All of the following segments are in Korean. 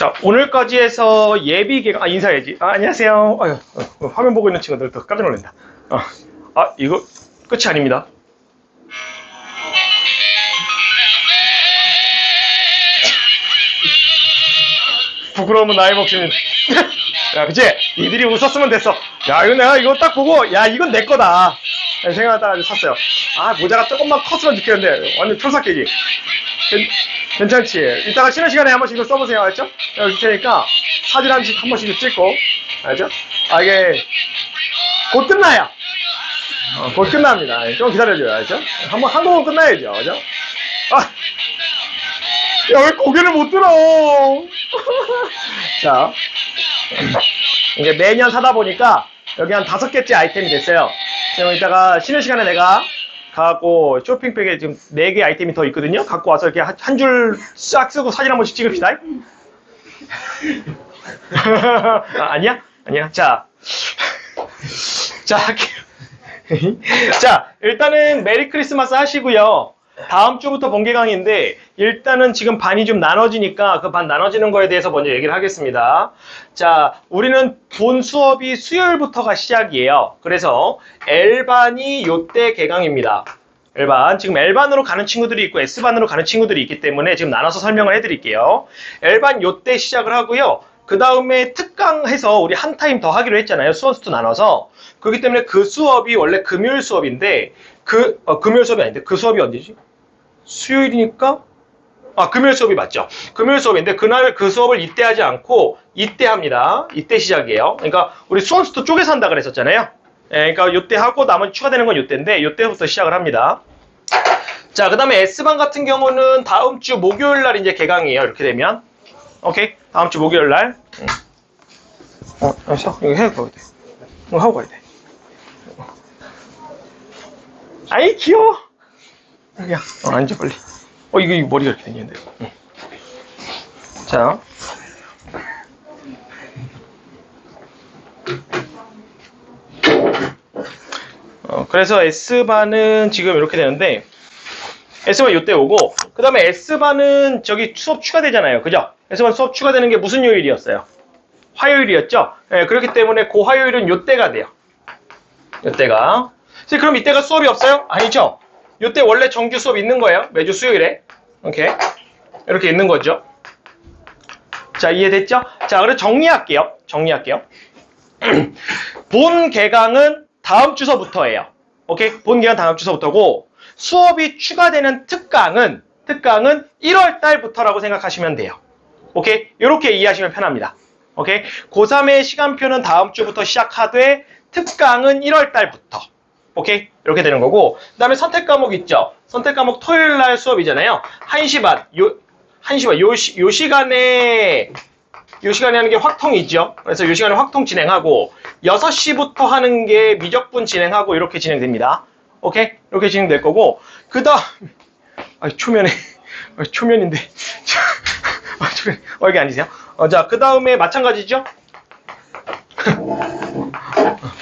자, 오늘까지 해서 예비 개강, 아, 인사해야지. 아, 안녕하세요. 아유, 어, 어, 화면 보고 있는 친구들 더 깜짝 놀란다. 어, 아, 이거 끝이 아닙니다. 부끄러움은 나의 몫입니다. 야, 그치? 니들이 웃었으면 됐어. 야, 이거 내가 이거 딱 보고, 야, 이건 내 거다. 네, 생각하다가 샀어요. 아, 모자가 조금만 컸으면 좋겠는데, 완전. 괜- 괜찮지? 이따가 쉬는 시간에 한 번씩 좀 써보세요. 알죠? 줄 테니까 사진 한 번씩 한 번씩 좀 찍고. 알죠? 아, 이게 곧 끝나요. 어, 곧 끝납니다. 좀 기다려줘요. 알죠? 한 번, 한 곡은 끝나야죠. 그죠? 아! 야, 왜 고개를 못 들어? 자. 이제 매년 사다 보니까 여기 한 다섯 개째 아이템이 됐어요. 지금 이따가 쉬는 시간에 내가 갖고 쇼핑백에 지금 네개 아이템이 더 있거든요. 갖고 와서 이렇게 한 줄 싹 쓰고 사진 한 번씩 찍읍시다. 아, 아니야? 아니야. 자. 자. 자, 일단은 메리 크리스마스 하시고요. 다음 주부터 번개 강의인데 일단은 지금 반이 좀 나눠지니까 그 반 나눠지는 거에 대해서 먼저 얘기를 하겠습니다. 자, 우리는 본 수업이 수요일부터가 시작이에요. 그래서 L반이 요때 개강입니다. L반. 지금 L반으로 가는 친구들이 있고 S반으로 가는 친구들이 있기 때문에 지금 나눠서 설명을 해드릴게요. L반 요때 시작을 하고요. 그 다음에 특강해서 우리 한 타임 더 하기로 했잖아요. 수원수도 나눠서. 그렇기 때문에 그 수업이 원래 금요일 수업인데 그 어, 금요일 수업이 아닌데 그 수업이 언제지? 수요일이니까 아 금요일 수업이 맞죠? 금요일 수업인데 그날 그 수업을 이때 하지 않고 이때 합니다. 이때 시작이에요. 그러니까 우리 수원수도 쪼개서 한다 그랬었잖아요. 예, 그러니까 요때 하고 나머지 추가되는 건 요때인데 요때부터 시작을 합니다. 자, 그 다음에 S반 같은 경우는 다음 주 목요일 날 이제 개강이에요. 이렇게 되면. 오케이? 다음 주 목요일 날. 응. 어, 알았어. 이거 해야 가야 돼. 이거 하고 가야 돼. 아이, 귀여워. 야, 어, 앉아, 빨리. 어, 이거 머리가 이렇게 생겼는데. 응. 자. 어, 그래서 S반은 지금 이렇게 되는데, S반 요때 오고, 그 다음에 S반은 저기 수업 추가되잖아요. 그죠? S반 수업 추가되는 게 무슨 요일이었어요? 화요일이었죠? 예, 그렇기 때문에 그 화요일은 요때가 돼요. 요때가. 그럼 이때가 수업이 없어요? 아니죠? 요때 원래 정규 수업 있는 거예요. 매주 수요일에. 오케이. 이렇게 있는 거죠. 자, 이해됐죠? 자, 그럼 정리할게요. 정리할게요. 본 개강은 다음 주서부터예요. 오케이? 본 개강 다음 주서부터고 수업이 추가되는 특강은 특강은 1월 달부터라고 생각하시면 돼요. 오케이? 이렇게 이해하시면 편합니다. 오케이? 고3의 시간표는 다음 주부터 시작하되 특강은 1월 달부터. 오케이? 이렇게 되는 거고 그 다음에 선택 과목 있죠? 선택 과목 토요일 날 수업이잖아요. 1시 반. 요 1시 반. 요, 시, 요 시간에 요 시간에 하는 게 확통이죠. 그래서 요 시간에 확통 진행하고 6시부터 하는 게 미적분 진행하고 이렇게 진행됩니다. 오케이? 이렇게 진행될 거고 그 다음 아 초면에 아, 초면인데 아, 초면 어, 여기 앉으세요. 어, 자, 그 다음에 마찬가지죠?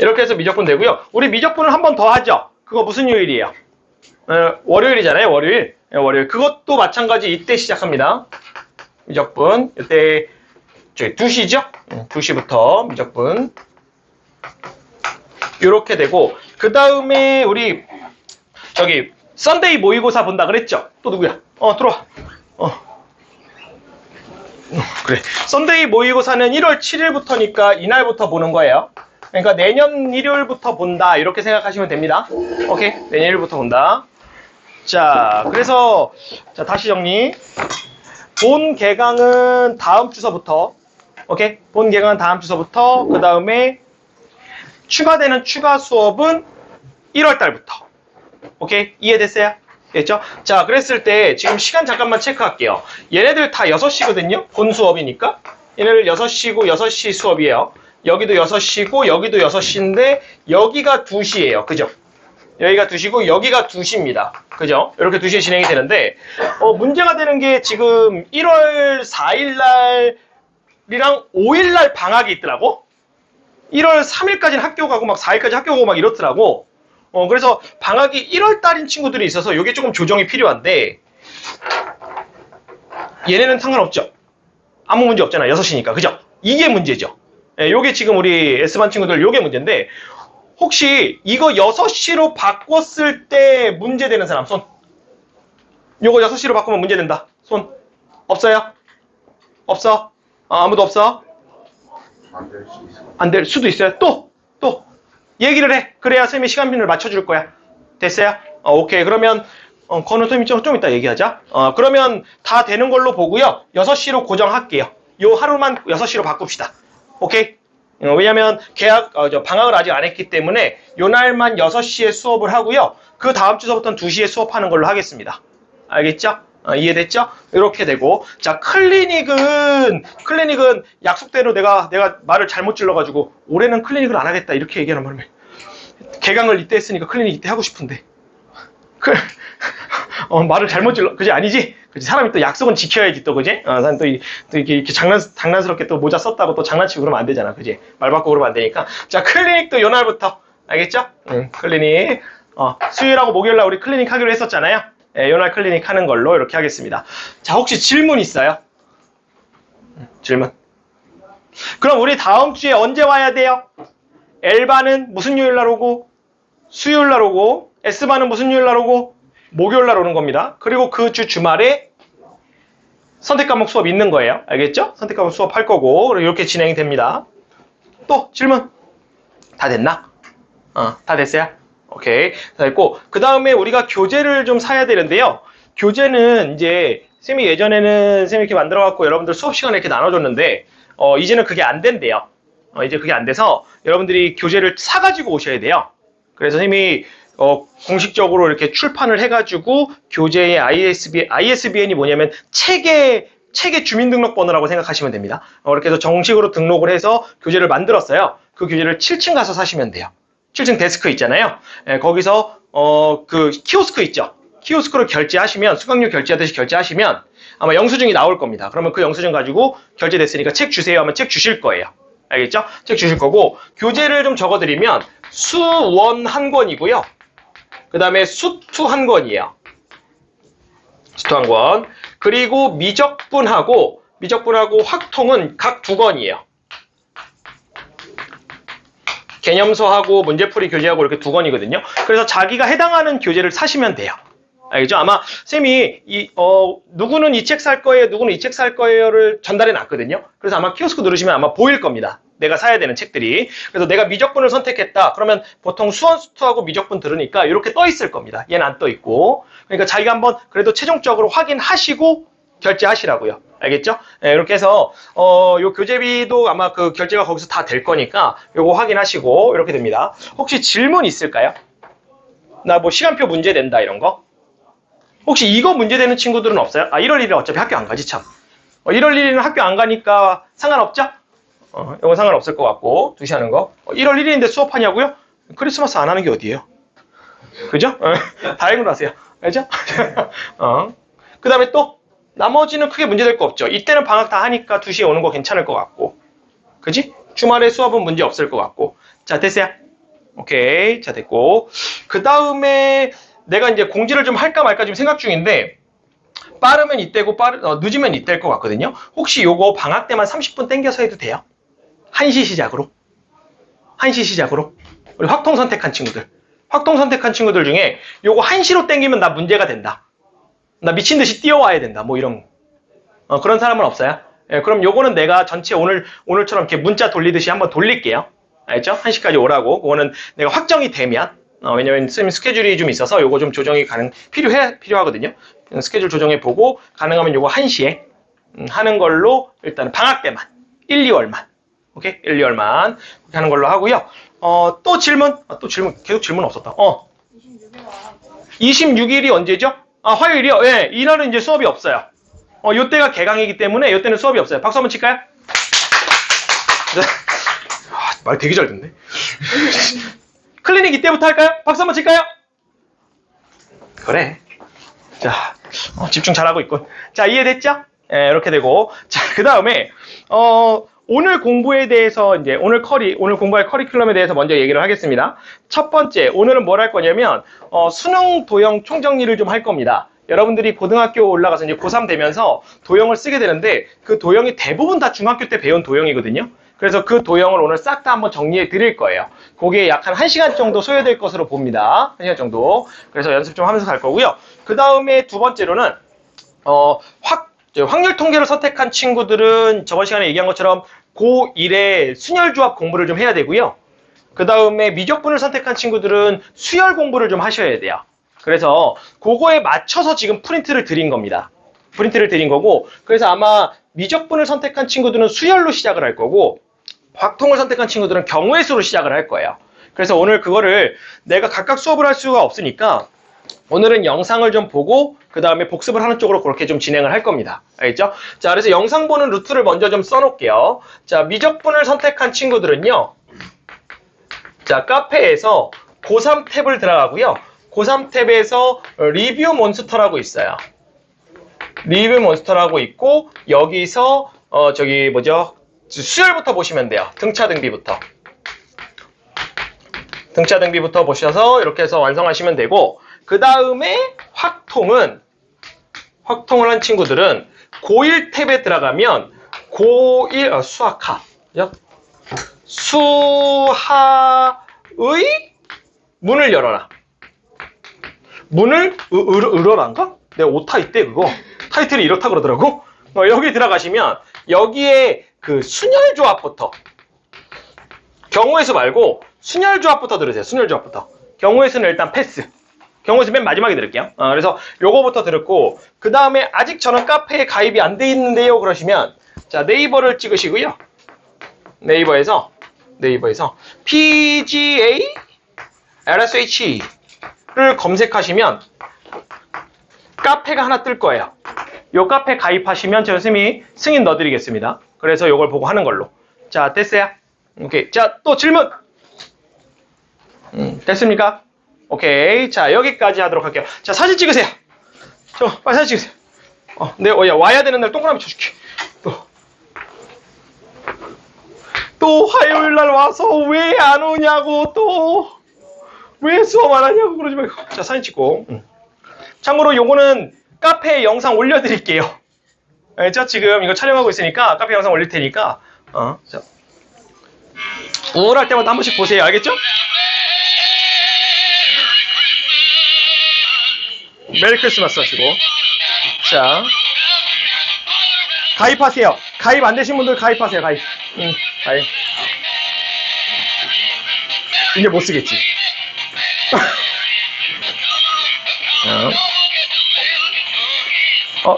이렇게 해서 미적분 되고요. 우리 미적분을 한 번 더 하죠. 그거 무슨 요일이에요? 어, 월요일이잖아요. 월요일. 예, 월요일. 그것도 마찬가지 이때 시작합니다. 미적분. 이때 저기 2시죠? 2시부터 미적분. 이렇게 되고 그 다음에 우리 저기 썬데이 모의고사 본다 그랬죠? 또 누구야? 어 들어와. 어. 어, 그래. 썬데이 모의고사는 1월 7일부터니까 이날부터 보는 거예요. 그러니까 내년 일요일부터 본다 이렇게 생각하시면 됩니다. 오케이 내년 일요일부터 본다. 자 그래서 자 다시 정리. 본 개강은 다음 주서부터 오케이 본 개강은 다음 주서부터 그 다음에 추가되는 추가 수업은 1월 달부터 오케이 이해됐어요? 됐죠? 자 그랬을 때 지금 시간 잠깐만 체크할게요. 얘네들 다 6시거든요. 본 수업이니까 얘네들 6시고 6시 수업이에요. 여기도 6시고 여기도 6시인데 여기가 2시예요. 그죠? 여기가 2시고 여기가 2시입니다. 그죠? 이렇게 2시에 진행이 되는데 어, 문제가 되는 게 지금 1월 4일 날이랑 5일 날 방학이 있더라고. 1월 3일까지는 학교 가고 막 4일까지 학교 가고 막 이렇더라고. 어, 그래서 방학이 1월 달인 친구들이 있어서 이게 조금 조정이 필요한데 얘네는 상관없죠. 아무 문제 없잖아. 6시니까. 그죠? 이게 문제죠. 예, 요게 지금 우리 S반 친구들 요게 문제인데 혹시 이거 6시로 바꿨을 때 문제되는 사람 손. 요거 6시로 바꾸면 문제된다. 손. 없어요? 없어? 아, 아무도 없어? 안 될 수도 있어요. 또, 또, 얘기를 해. 그래야 쌤이 시간빈을 맞춰줄 거야. 됐어요? 어, 오케이. 그러면, 어, 건우 쌤이 좀, 좀 이따 얘기하자. 어, 그러면 다 되는 걸로 보고요. 6시로 고정할게요. 요 하루만 6시로 바꿉시다. 오케이? 어, 왜냐면 계약, 어, 저 방학을 아직 안 했기 때문에 요 날만 6시에 수업을 하고요. 그 다음 주서부터는 2시에 수업하는 걸로 하겠습니다. 알겠죠? 어, 이해됐죠? 이렇게 되고 자 클리닉은 클리닉은 약속대로 내가 내가 말을 잘못 질러가지고 올해는 클리닉을 안 하겠다 이렇게 얘기하는 바람에 개강을 이때 했으니까 클리닉 이때 하고 싶은데 그, 어, 말을 잘못 질러 그지 아니지? 그지 사람이 또 약속은 지켜야지 또 그지? 어, 난또 이- 또 이렇게, 이렇게 장난 장난스럽게 또 모자 썼다고 또 장난치고 그러면 안 되잖아 그지? 말 바꾸고 그러면 안 되니까 자 클리닉도 요 날부터 알겠죠? 응, 클리닉 어, 수요일하고 목요일날 우리 클리닉 하기로 했었잖아요. 예, 요날 클리닉 하는 걸로 이렇게 하겠습니다. 자, 혹시 질문 있어요? 음, 질문. 그럼 우리 다음 주에 언제 와야 돼요? L반은 무슨 요일 날 오고, 수요일 날 오고, S반은 무슨 요일 날 오고, 목요일 날 오는 겁니다. 그리고 그 주 주말에 선택 과목 수업 있는 거예요. 알겠죠? 선택 과목 수업 할 거고, 이렇게 진행이 됩니다. 또 질문. 다 됐나? 어, 다 됐어요? 오케이. 다 됐고, 그 다음에 우리가 교재를 좀 사야 되는데요. 교재는 이제, 쌤이 예전에는 쌤이 이렇게 만들어 갖고 여러분들 수업 시간에 이렇게 나눠줬는데, 어, 이제는 그게 안 된대요. 어, 이제 그게 안 돼서 여러분들이 교재를 사가지고 오셔야 돼요. 그래서 쌤이, 어, 공식적으로 이렇게 출판을 해가지고 교재의 ISBN, ISBN이 뭐냐면 책의, 책의 주민등록번호라고 생각하시면 됩니다. 어, 이렇게 해서 정식으로 등록을 해서 교재를 만들었어요. 그 교재를 7층 가서 사시면 돼요. 7층 데스크 있잖아요. 예, 거기서 어 그 키오스크 있죠. 키오스크로 결제하시면 수강료 결제하듯이 결제하시면 아마 영수증이 나올 겁니다. 그러면 그 영수증 가지고 결제됐으니까 책 주세요 하면 책 주실 거예요. 알겠죠? 책 주실 거고 교재를 좀 적어드리면 수원 한 권이고요. 그 다음에 수투 한 권이에요. 수투 한 권. 그리고 미적분하고 미적분하고 확통은 각 두 권이에요. 개념서하고 문제풀이 교재하고 이렇게 두 권이거든요. 그래서 자기가 해당하는 교재를 사시면 돼요. 알겠죠? 아마 쌤이 이, 어, 누구는 이 책 살 거예요, 누구는 이 책 살 거예요를 전달해 놨거든요. 그래서 아마 키오스크 누르시면 아마 보일 겁니다. 내가 사야 되는 책들이. 그래서 내가 미적분을 선택했다. 그러면 보통 수원수투하고 미적분 들으니까 이렇게 떠 있을 겁니다. 얘는 안 떠 있고. 그러니까 자기가 한번 그래도 최종적으로 확인하시고 결제하시라고요. 알겠죠? 네, 이렇게 해서 어, 요 교재비도 아마 그 결제가 거기서 다 될 거니까 요거 확인하시고 이렇게 됩니다. 혹시 질문 있을까요? 나 뭐 시간표 문제 된다 이런 거? 혹시 이거 문제 되는 친구들은 없어요? 아 1월 1일 어차피 학교 안 가지 참. 어, 1월 1일은 학교 안 가니까 상관없죠? 어, 이건 상관없을 것 같고 2시 하는 거. 어, 1월 1일인데 수업하냐고요? 크리스마스 안 하는 게 어디예요? 그죠? 어, 다행으로 하세요. 알죠? 어. 그 다음에 또 나머지는 크게 문제될 거 없죠. 이때는 방학 다 하니까 2시에 오는 거 괜찮을 것 같고. 그지? 주말에 수업은 문제 없을 것 같고. 자, 됐어요? 오케이. 자, 됐고. 그 다음에 내가 이제 공지를 좀 할까 말까 지금 생각 중인데, 빠르면 이때고, 빠르, 어, 늦으면 이때일 것 같거든요. 혹시 요거 방학 때만 30분 땡겨서 해도 돼요? 1시 시작으로. 1시 시작으로. 우리 확통 선택한 친구들. 확통 선택한 친구들 중에 요거 1시로 땡기면 나 문제가 된다. 나 미친 듯이 뛰어와야 된다. 뭐 이런 어, 그런 사람은 없어요. 예, 그럼 요거는 내가 전체 오늘 오늘처럼 이렇게 문자 돌리듯이 한번 돌릴게요. 알죠? 1시까지 오라고. 그거는 내가 확정이 되면 어, 왜냐면 쌤 스케줄이 좀 있어서 요거 좀 조정이 가능 필요해 필요하거든요. 스케줄 조정해 보고 가능하면 요거 1시에 음, 하는 걸로 일단 방학 때만 1, 2월만 오케이 1, 2월만 그렇게 하는 걸로 하고요. 어, 또 질문 아, 또 질문 계속 질문 없었다. 어 26일이 언제죠? 아, 화요일이요? 예, 이날은 이제 수업이 없어요. 어, 요때가 개강이기 때문에 요때는 수업이 없어요. 박수 한번 칠까요? 네. 아, 말 되게 잘 듣네. 클리닉 이때부터 할까요? 박수 한번 칠까요? 그래. 자, 어, 집중 잘하고 있군. 자, 이해됐죠? 예, 이렇게 되고. 자, 그 다음에, 어, 오늘 공부에 대해서 이제 오늘 커리, 오늘 공부할 커리큘럼에 대해서 먼저 얘기를 하겠습니다. 첫 번째, 오늘은 뭘 할 거냐면, 어, 수능 도형 총정리를 좀 할 겁니다. 여러분들이 고등학교 올라가서 이제 고3 되면서 도형을 쓰게 되는데 그 도형이 대부분 다 중학교 때 배운 도형이거든요. 그래서 그 도형을 오늘 싹 다 한번 정리해 드릴 거예요. 그게 약 한 1시간 정도 소요될 것으로 봅니다. 1시간 정도. 그래서 연습 좀 하면서 갈 거고요. 그 다음에 두 번째로는 어, 확, 저 확률 통계를 선택한 친구들은 저번 시간에 얘기한 것처럼 고1에 순열 조합 공부를 좀 해야 되고요. 그 다음에 미적분을 선택한 친구들은 수열 공부를 좀 하셔야 돼요. 그래서 그거에 맞춰서 지금 프린트를 드린 겁니다. 프린트를 드린 거고, 그래서 아마 미적분을 선택한 친구들은 수열로 시작을 할 거고, 확통을 선택한 친구들은 경우의 수로 시작을 할 거예요. 그래서 오늘 그거를 내가 각각 수업을 할 수가 없으니까 오늘은 영상을 좀 보고 그 다음에 복습을 하는 쪽으로 그렇게 좀 진행을 할 겁니다. 알겠죠? 자, 그래서 영상 보는 루트를 먼저 좀 써놓을게요. 자, 미적분을 선택한 친구들은요. 자, 카페에서 고3 탭을 들어가고요. 고3 탭에서 리뷰 몬스터라고 있어요. 리뷰 몬스터라고 있고 여기서 어 저기 뭐죠? 수열부터 보시면 돼요. 등차 등비부터. 등차 등비부터 보셔서 이렇게 해서 완성하시면 되고 그 다음에 확통은 확통을 한 친구들은 고1 탭에 들어가면 고1 어, 수학하 요 수하의 문을 열어라. 문을 으, 으, 으러란가? 내가 오타 있대 그거 타이틀이 이렇다 그러더라고. 어, 여기 들어가시면 여기에 그 순열 조합부터 경우의 수 말고 순열 조합부터 들으세요. 순열 조합부터. 경우의 수는 일단 패스. 경우의 수맨 마지막에 들을게요. 어, 그래서 요거부터 들었고 그 다음에 아직 저는 카페에 가입이 안 돼 있는데요. 그러시면 자 네이버를 찍으시고요. 네이버에서 네이버에서 PGA LSH를 검색하시면 카페가 하나 뜰 거예요. 요 카페 가입하시면 저 선생님이 승인 넣어드리겠습니다. 그래서 요걸 보고 하는 걸로. 자, 됐어요? 오케이. 자, 또 질문! 음, 됐습니까? 오케이. 자, 여기까지 하도록 할게요. 자, 사진 찍으세요. 저, 빨리 사진 찍으세요. 어, 네, 어, 야, 와야 되는 날 동그라미 쳐줄게. 또. 또 화요일 날 와서 왜 안 오냐고, 또. 왜 수업 안 하냐고 그러지 말고. 자, 사진 찍고. 음. 참고로 요거는 카페에 영상 올려드릴게요. 알죠? 지금 이거 촬영하고 있으니까 카페 영상 올릴 테니까. 어, 자. 우울할 때마다 한 번씩 보세요. 알겠죠? 메리 크리스마스 하시고. 자. 가입하세요. 가입 안 되신 분들 가입하세요. 가입. 응, 가입. 이제 못 쓰겠지. 자. 어.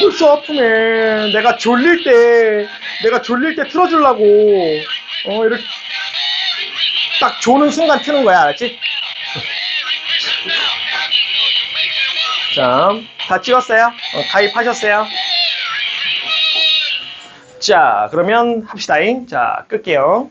벌써 아프네. 내가 졸릴 때, 내가 졸릴 때 틀어주려고, 어, 이렇게, 딱 조는 순간 트는 거야, 알았지? 자, 다 찍었어요? 어, 가입하셨어요? 자, 그러면 합시다잉. 자, 끌게요.